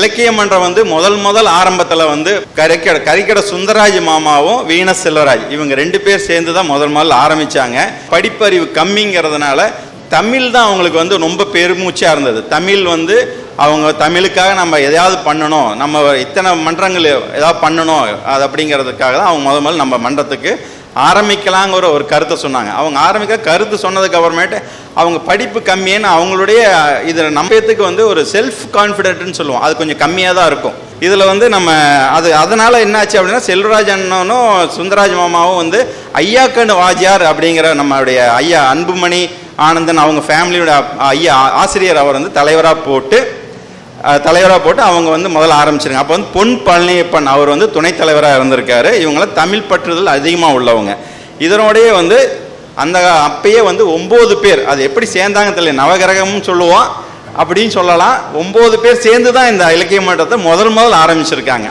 இலக்கிய மன்றம் வந்து முதல் முதல் ஆரம்பத்தில் வந்து கரிக்கடை கரிக்கடை சுந்தராஜ் மாமாவும் வீண செல்வராஜ் இவங்க ரெண்டு பேர் சேர்ந்து தான் முதல் முதல்ல ஆரம்பிச்சாங்க. படிப்பறிவு கம்மிங்கிறதுனால தமிழ் தான் அவங்களுக்கு வந்து ரொம்ப பெருமூச்சாக இருந்தது. தமிழ் வந்து அவங்க தமிழுக்காக நம்ம எதையாவது பண்ணணும் நம்ம இத்தனை மன்றங்கள் ஏதாவது பண்ணணும் அது அப்படிங்கிறதுக்காக தான் அவங்க முதல் முதல் நம்ம மன்றத்துக்கு ஆரம்பிக்கலாங்கிற ஒரு கருத்தை சொன்னாங்க. அவங்க ஆரம்பிக்க கருத்து சொன்னதுக்கு அப்புறமேட்டு அவங்க படிப்பு கம்மின்னு அவங்களுடைய இதில் நம்பத்துக்கு வந்து ஒரு செல்ஃப் கான்ஃபிடென்ட்னு சொல்லுவோம். அது கொஞ்சம் கம்மியாக தான் இருக்கும். இதில் வந்து நம்ம அது அதனால் என்னாச்சு அப்படின்னா செல்வராஜ் அண்ணனும் சுந்தரராஜ் மாமாவும் வந்து ஐயாக்கண்ணு வாஜியார் அப்படிங்கிற நம்மளுடைய ஐயா அன்புமணி ஆனந்தன் அவங்க ஃபேமிலியோட ஐயா ஆசிரியர் அவர் வந்து தலைவராக போட்டு தலைவராக போட்டு அவங்க வந்து முதல்ல ஆரம்பிச்சிருங்க. அப்போ வந்து பொன் பழனியப்பன் அவர் வந்து துணைத் தலைவராக இருந்திருக்காரு. இவங்களாம் தமிழ் பற்றுதல் அதிகமாக உள்ளவங்க. இதனோடையே வந்து அந்த அப்பயே வந்து ஒம்பது பேர் அது எப்படி சேர்ந்தாங்க தெரியல நவகிரகம்னு சொல்லுவோம் அப்படின்னு சொல்லலாம். ஒம்பது பேர் சேர்ந்து தான் இந்த இலக்கிய மன்றத்தை முதல் முதல் ஆரம்பிச்சிருக்காங்க.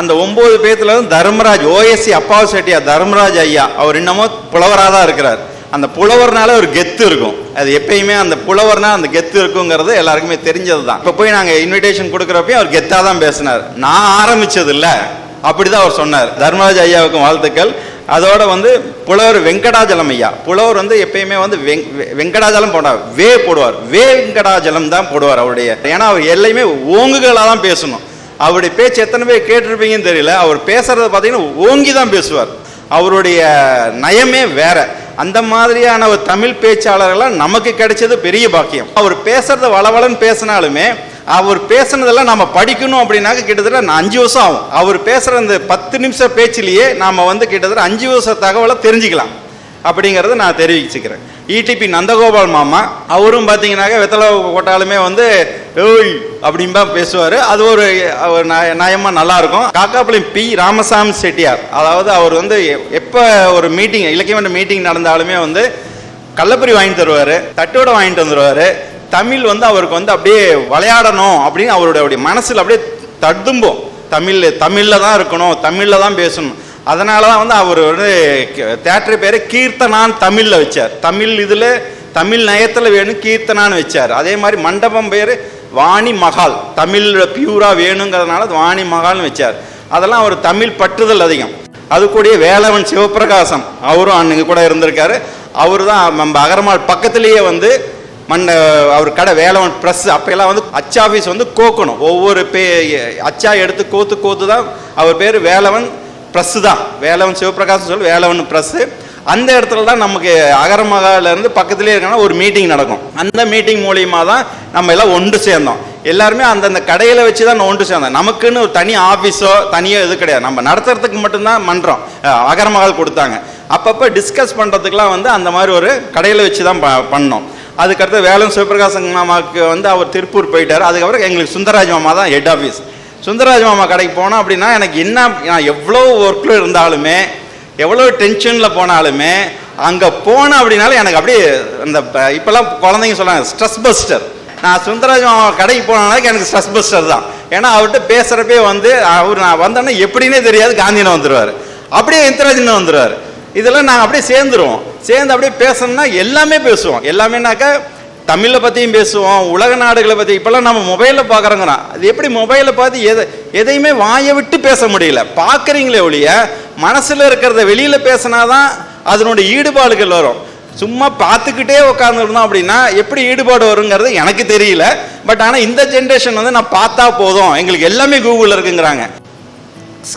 அந்த ஒம்பது பேர்த்துல வந்து தர்மராஜ் ஓஎஸ்சி அப்பாவு செட்டியா தர்மராஜ் ஐயா அவர் இன்னமும் புலவராக தான் இருக்கிறார். அந்த புலவர்னால ஒரு கெத்து இருக்கும். அது எப்பயுமே அந்த புலவர்னா அந்த கெத்து இருக்குங்கிறது எல்லாருக்குமே தெரிஞ்சது தான் இப்போ போய் நாங்கள் இன்விடேஷன் கொடுக்குறப்பையும் அவர் கெத்தாக தான் பேசினார். நான் ஆரம்பிச்சது இல்லை அப்படிதான் அவர் சொன்னார். தர்மராஜ் ஐயாவுக்கும் வாழ்த்துக்கள். அதோட வந்து புலவர் வெங்கடாஜலம் ஐயா. புலவர் வந்து எப்பயுமே வந்து வெங் வெங்கடாஜலம் போடார் வே போடுவார். வே வெங்கடாஜலம் தான் போடுவார் அவருடைய. ஏன்னா அவர் எல்லாமே ஓங்குகளாக தான் பேசணும். அவருடைய பேச்சு எத்தனை பேர் கேட்டிருப்பீங்கன்னு தெரியல. அவர் பேசுறத பார்த்தீங்கன்னா ஓங்கி தான் பேசுவார். அவருடைய நயமே வேற. அந்த மாதிரியான ஒரு தமிழ் பேச்சாளர்கள்லாம் நமக்கு கிடைச்சது பெரிய பாக்கியம். அவர் பேசுறது வளவளன்னு பேசினாலுமே அவர் பேசுனதெல்லாம் நம்ம படிக்கணும் அப்படின்னாக்க கிட்டத்தட்ட நான் அஞ்சு வருஷம் ஆகும். அவர் பேசுகிற அந்த பத்து நிமிஷம் பேச்சிலேயே நாம் வந்து கிட்டத்தட்ட அஞ்சு வருஷ தகவலை தெரிஞ்சுக்கலாம். அப்படிங்கிறத நான் தெரிவிச்சுக்கிறேன். இடிபி நந்தகோபால் மாமா அவரும் பார்த்தீங்கன்னாக்க வெத்தலை போட்டாலுமே வந்து ஏய் அப்படின்பா பேசுவார். அது ஒரு ஒரு நய- நயமா நல்லா பி. ராமசாமி செட்டியார் அதாவது அவர் வந்து எப்போ ஒரு மீட்டிங் இலக்கியமன்ற மீட்டிங் நடந்தாலுமே வந்து கள்ளப்பறி வாங்கி தருவார் தட்டோட வாங்கிட்டு வந்துடுவார் தமிழ் வந்து அவருக்கு வந்து அப்படியே விளையாடணும் அப்படின்னு அவருடைய அவருடைய மனசில் அப்படியே தடும்பும். தமிழ் தமிழில் தான் இருக்கணும் தமிழில் தான் பேசணும். அதனால தான் வந்து அவர் வந்து தேட்டர் பேர் கீர்த்தனான் தமிழில் வச்சார். தமிழ் இதில் தமிழ் நயத்தில் வேணும் கீர்த்தனான்னு வச்சார். அதே மாதிரி மண்டபம் பேர் வாணி மகால் தமிழ் பியூராக வேணுங்கிறதுனால வாணி மகால்னு வச்சார். அதெல்லாம் அவர் தமிழ் பற்றுதல் அதிகம். அது கூடயே வேலவன் சிவபிரகாசம் அவரும் அன்னைக்கு கூட இருந்திருக்காரு. அவர் தான் நம்ம அகரமால் பக்கத்துலேயே வந்து மண்ட அவர் கடை வேலவன் ப்ரெஸ் அப்போல்லாம் வந்து அச்சா ஆஃபீஸ் வந்து கோக்கணும். ஒவ்வொரு பே அச்சா எடுத்து கோத்து கோத்து தான் அவர் பேர் வேலவன் ப்ரெஸ்ஸு தான். வேலவன் சிவபிரகாசம் சொல்லி வேலவன் ப்ரெஸ்ஸு அந்த இடத்துல தான் நமக்கு அகரமகாலேருந்து பக்கத்துலேயே இருக்கனா ஒரு மீட்டிங் நடக்கும். அந்த மீட்டிங் மூலியமாக தான் நம்ம எல்லாம் ஒன்று சேர்ந்தோம். எல்லாருமே அந்தந்த கடையில் வச்சு தான் ஒன்று சேர்ந்தோம். நமக்குன்னு ஒரு தனி ஆஃபீஸோ தனியோ இது கிடையாது. நம்ம நடத்துறதுக்கு மட்டும்தான் பண்ணுறோம் அகரமகால் கொடுத்தாங்க. அப்பப்போ டிஸ்கஸ் பண்ணுறதுக்குலாம் வந்து அந்த மாதிரி ஒரு கடையில் வச்சு தான் ப- பண்ணோம். அதுக்கடுத்து வேலன் சிவபிரகாசன் மாமாவுக்கு வந்து அவர் திருப்பூர் போயிட்டார். அதுக்கப்புறம் எங்களுக்கு சுந்தரராஜ் மாமா தான் ஹெட் ஆஃபீஸ் சுந்தரராஜ் மாமா கடைக்கு போனோம் அப்படின்னா எனக்கு என்ன நான் எவ்வளோ ஒர்க்கில் இருந்தாலுமே எவ்வளோ டென்ஷனில் போனாலுமே அங்கே போனேன் அப்படின்னாலும் எனக்கு அப்படியே அந்த இப்போல்லாம் குழந்தைங்க சொல்கிறாங்க ஸ்ட்ரெஸ் பஸ்டர் நான் சுந்தரராஜ் மாமா கடைக்கு போனாலும் எனக்கு ஸ்ட்ரெஸ் பஸ்டர் தான். ஏன்னா அவர்கிட்ட பேசுகிறப்பே வந்து அவர் நான் வந்தேன்னா எப்படின்னே தெரியாது காந்தியனை வந்துடுவார் அப்படியே இந்திராஜன் வந்துடுவார் இதெல்லாம் நாங்கள் அப்படியே சேர்ந்துருவோம். சேர்ந்து அப்படியே பேசணும்னா எல்லாமே பேசுவோம். எல்லாமேனாக்கா தமிழை பற்றியும் பேசுவோம் உலக நாடுகளை பற்றி இப்போல்லாம் நம்ம மொபைலில் பார்க்குறோங்கிறோம் அது எப்படி மொபைலில் பார்த்து எதை எதையுமே வாயை விட்டு பேச முடியல. பார்க்குறீங்களே ஒழிய மனசில் இருக்கிறத வெளியில் பேசினா தான் அதனுடைய ஈடுபாடுகள் வரும். சும்மா பார்த்துக்கிட்டே உட்காந்துருந்தோம் அப்படின்னா எப்படி ஈடுபாடு வருங்கிறது எனக்கு தெரியல. பட் ஆனால் இந்த ஜென்ரேஷன் வந்து நான் பார்த்தா போதும். எங்களுக்கு எல்லாமே கூகுளில் இருக்குங்கிறாங்க.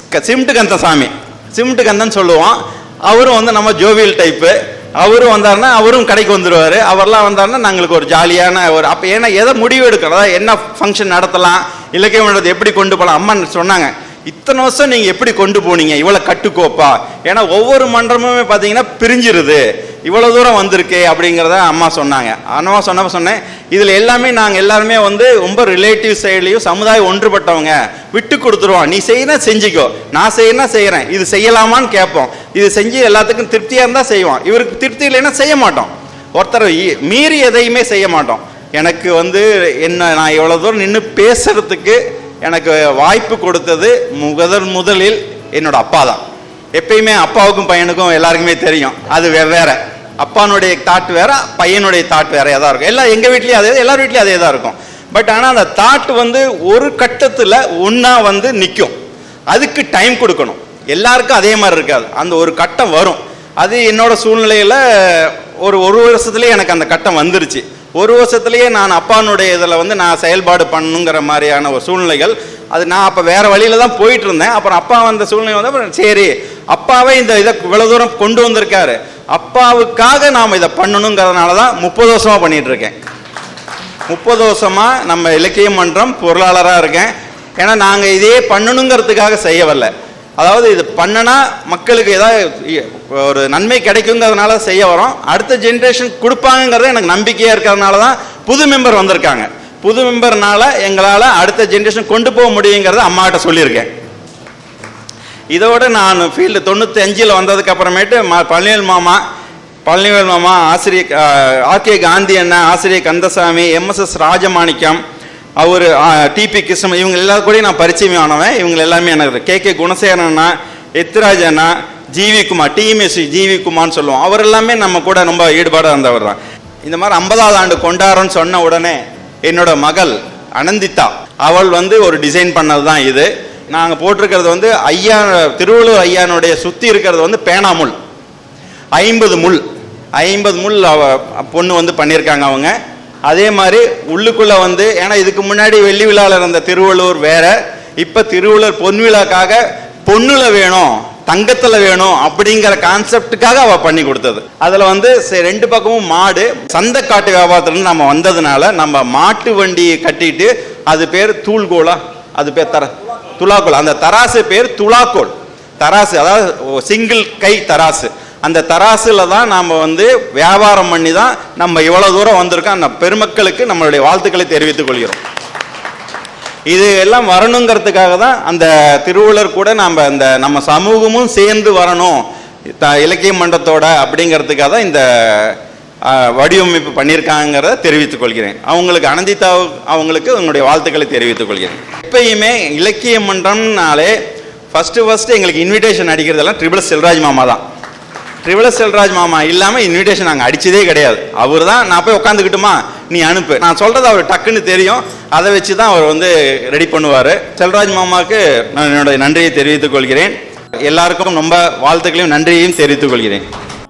க- சிம்ட்டு கந்தசாமி. சிம்ட்டு கந்தன் சொல்லுவோம் அவரும் வந்து நம்ம ஜோவியல் டைப்பு அவரும் வந்தாருன்னா அவரும் கடைக்கு வந்துடுவார் அவர்லாம் வந்தாருன்னா நாங்களுக்கு ஒரு ஜாலியான ஒரு அப்போ ஏன்னா எதை முடிவு எடுக்கிறதா என்ன ஃபங்க்ஷன் நடத்தலாம்? இலக்கிய மன்றத்தை எப்படி கொண்டு போகலாம் அம்மா சொன்னாங்க இத்தனை வருஷம் நீங்கள் எப்படி கொண்டு போனீங்க? இவ்வளோ கட்டுக்கோப்பா. ஏன்னா ஒவ்வொரு மன்றமுமே பார்த்தீங்கன்னா பிரிஞ்சிருது. இவ்வளோ தூரம் வந்திருக்கே அப்படிங்கிறத அம்மா சொன்னாங்க. அம்மா சொன்னப்ப சொன்னேன் இதில் எல்லாமே நாங்கள் எல்லாருமே வந்து ரொம்ப ரிலேட்டிவ் சைட்லேயும் சமுதாயம் ஒன்றுபட்டவங்க. விட்டு கொடுத்துருவோம். நீ செய்யணும் செஞ்சுக்கோ. நான் செய்யணும் செய்கிறேன் இது செய்யலாமான்னு கேட்போம். இது செஞ்சு எல்லாத்துக்கும் திருப்தியாக இருந்தால் செய்வோம். இவருக்கு திருப்தி இல்லைன்னா செய்ய மாட்டோம். ஒருத்தர் மீறி எதையுமே செய்ய மாட்டோம். எனக்கு வந்து என்ன நான் இவ்வளோ தூரம் நின்று பேசுறதுக்கு எனக்கு வாய்ப்பு கொடுத்தது முதல் முதலில் என்னோட அப்பா தான். எப்பயுமே அப்பாவுக்கும் பையனுக்கும் எல்லாருக்குமே தெரியும். அது வெவ்வேறு அப்பானுடைய தாட் வேற பையனுடைய தாட் வேறையாக தான் இருக்கும். எல்லாம் எங்கள் வீட்லேயும் அதே எல்லார் வீட்லேயும் அதே தான் இருக்கும். பட் ஆனால் அந்த தாட் வந்து ஒரு கட்டத்தில் ஒன்றா வந்து நிற்கும் அதுக்கு டைம் கொடுக்கணும். எல்லாருக்கும் அதே மாதிரி இருக்காது. அந்த ஒரு கட்டம் வரும். அது என்னோட சூழ்நிலையில் ஒரு ஒரு வருஷத்துலேயே எனக்கு அந்த கட்டம் வந்துருச்சு. ஒரு வருஷத்துலேயே நான் அப்பானுடைய இதில் வந்து நான் செயல்பாடு பண்ணணுங்கிற மாதிரியான ஒரு சூழ்நிலைகள். அது நான் அப்போ வேறு வழியில் தான் போயிட்டு இருந்தேன் அப்புறம் அப்பா வந்த சூழ்நிலை வந்து அப்புறம் சரி அப்பாவே இந்த இதை இவ்வளோ தூரம் கொண்டு வந்திருக்காரு. அப்பாவுக்காக நாம் இதை பண்ணணுங்கிறதுனால தான் முப்பது வருஷமாக பண்ணிகிட்ருக்கேன் இருக்கேன். முப்பது வருஷமாக நம்ம இலக்கிய மன்றம் பொருளாளராக இருக்கேன். ஏன்னா நாங்கள் இதே பண்ணணுங்கிறதுக்காக செய்ய வரல அதாவது இது பண்ணனா மக்களுக்கு ஏதாவது ஒரு நன்மை கிடைக்குங்கிறதுனால செய்ய வரோம். அடுத்த ஜென்ரேஷன் கொடுப்பாங்கங்கிறது எனக்கு நம்பிக்கையாக இருக்கிறதுனால தான் புது மெம்பர் வந்திருக்காங்க. புது மெம்பர்னால எங்களால் அடுத்த ஜென்ரேஷன் கொண்டு போக முடியுங்கிறத அம்மாகிட்ட சொல்லியிருக்கேன். இதோட நான் ஃபீல்டு தொண்ணூற்றி அஞ்சில் வந்ததுக்கு அப்புறமேட்டு மா பழனிவேல் மாமா பழனிவேல் மாமா ஆசிரியர் ஆர்கே காந்தி அண்ணா ஆசிரியர் Kandasamy M S S Rajamanickam அவர் டிபி கிருஷ்ணன் இவங்க எல்லா கூட நான் பரிச்சயம் ஆனவன் இவங்க எல்லாமே எனக்கு கே கே குணசேகரன் அண்ணா எத்ராஜ் அண்ணா Kumar T M S C G V குமார்னு சொல்லுவோம். அவர் எல்லாமே நம்ம கூட ரொம்ப ஈடுபாடாக இருந்தவர் தான். இந்த மாதிரி ஐம்பதாவது ஆண்டு கொண்டாடுறோன்னு சொன்ன உடனே என்னோட மகள் அனந்திதா அவள் வந்து ஒரு டிசைன் பண்ணது தான் இது. நாங்கள் போட்டிருக்கிறது வந்து ஐயா திருவள்ளுவர் ஐயானுடைய சுற்றி இருக்கிறது வந்து பேனாமுள். ஐம்பது முள். ஐம்பது முள் அவ பொண்ணு வந்து பண்ணியிருக்காங்க அவங்க. அதே மாதிரி உள்ளுக்குள்ளே வந்து ஏன்னா இதுக்கு முன்னாடி வெள்ளி விழாவில் இருந்த திருவள்ளூர் வேற இப்போ திருவள்ளுவர் பொன் விழாக்காக பொண்ணுல வேணும் தங்கத்தில் வேணும் அப்படிங்கிற கான்செப்டுக்காக அவள் பண்ணி கொடுத்தது. அதில் வந்து ரெண்டு பக்கமும் மாடு. சந்தக்காட்டு வியாபாரத்துலேருந்து நம்ம வந்ததுனால நம்ம மாட்டு வண்டியை கட்டிட்டு அது பேர் தூள்கோலா அது பேர் தர துலாக்கோல் அந்த தராசு பேர் துலாக்கோல் தராசு அதாவது சிங்கிள் கை தராசு. அந்த தராசில் தான் நாம் வந்து வியாபாரம் பண்ணி தான் நம்ம இவ்வளோ தூரம் வந்திருக்கோம். அந்த பெருமக்களுக்கு நம்மளுடைய வாழ்த்துக்களை தெரிவித்துக் கொள்கிறோம். இது எல்லாம் வரணுங்கிறதுக்காக தான் அந்த திருவள்ளுவர் கூட நாம் அந்த நம்ம சமூகமும் சேர்ந்து வரணும். த இலக்கிய மன்றத்தோட அப்படிங்கிறதுக்காக தான் இந்த வடிவமைப்பு பண்ணியிருக்காங்கிறத தெரிவித்துக் கொள்கிறேன். அவங்களுக்கு அனந்திதா அவங்களுக்கு உங்களுடைய வாழ்த்துக்களை தெரிவித்துக் கொள்கிறேன். எப்பயுமே இலக்கிய மன்றம்னாலே ஃபஸ்ட்டு ஃபஸ்ட்டு எங்களுக்கு இன்விடேஷன் அடிக்கிறதெல்லாம் ட்ரிபிள் செல்ராஜ் மாமா தான். ட்ரிவல செல்ராஜ் மாமா இல்லாமல் இன்விடேஷன் நாங்கள் அடிச்சதே கிடையாது. அவர் தான் நான் போய் உட்காந்துக்கிட்டுமா நீ அனுப்பு. நான் சொல்கிறது அவர் டக்குன்னு தெரியும். அதை வச்சு தான் அவர் வந்து ரெடி பண்ணுவார். செல்ராஜ் மாமாவுக்கு நான் என்னுடைய நன்றியை தெரிவித்துக் கொள்கிறேன். எல்லாருக்கும் ரொம்ப வாழ்த்துக்களையும் நன்றியையும் தெரிவித்துக் கொள்கிறேன்.